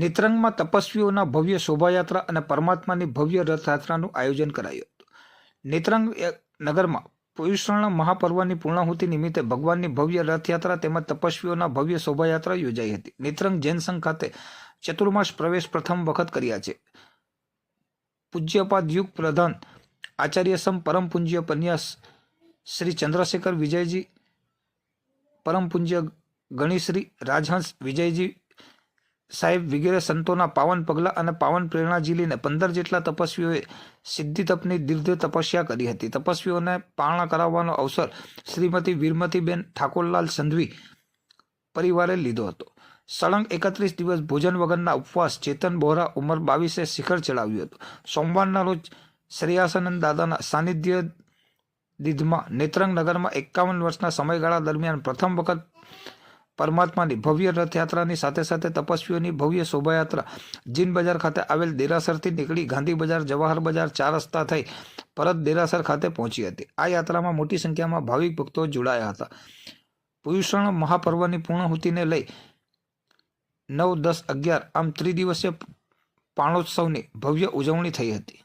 નેત્રંગમાં તપસ્વીઓના ભવ્ય શોભાયાત્રા અને પરમાત્માની ભવ્ય રથયાત્રાનું આયોજન કરાયું હતું. નેત્રંગ નગરમાં પુરુષણ મહાપર્વની પૂર્ણાહુતિ નિમિત્તે ભગવાનની ભવ્ય રથયાત્રા તેમજ તપસ્વીઓના ભવ્ય શોભાયાત્રા યોજાઈ હતી. નેત્રંગ જૈન સંઘ ખાતે ચતુર્માસ પ્રવેશ પ્રથમ વખત કર્યા છે. પૂજ્યપાદ યુગ પ્રધાન આચાર્ય સમ પરમ પૂજ્ય પન્યાસ શ્રી ચંદ્રશેખર વિજયજી, પરમ પૂજ્ય ગણેશ્રી રાજહંસ વિજયજી સાહેબ, વગેરે સંતોના પાવન પગલા અને પાવન પ્રેરણાજી લઈને પંદર જેટલા તપસ્વીઓએ સિદ્ધિ તપની દીર્ઘ તપસ્યા કરી હતી. તપસ્વીઓને પારણા કરાવવાનો અવસર શ્રીમતી વીરમતીબેન ઠાકોરલાલ સંધવી પરિવારે લીધો હતો. સળંગ એકત્રીસ દિવસ ભોજન વગરના ઉપવાસ ચેતન બોહરા ઉંમર બાવીસે શિખર ચડાવ્યું હતું. સોમવારના રોજ શ્રેયાસાનંદ દાદાના સાનિધ્ય દીધમાં નેત્રંગ નગરમાં એકાવન વર્ષના સમયગાળા દરમિયાન પ્રથમ વખત પરમાત્માની ભવ્ય રથયાત્રાની સાથે સાથે તપસ્વીઓની ભવ્ય શોભાયાત્રા. જીન બજાર ખાતે આવેલ દેરાસરથી નીકળી ગાંધી બજાર, જવાહર બજાર ચાર રસ્તા થઈ પરત દેરાસર ખાતે પહોંચી હતી. આ યાત્રામાં મોટી સંખ્યામાં ભાવિક ભક્તો જોડાયા હતા. પુરુષણ મહાપર્વની પૂર્ણહુતિને લઈ નવ દસ અગિયાર આમ ત્રિદિવસીય પાણોત્સવની ભવ્ય ઉજવણી થઈ હતી.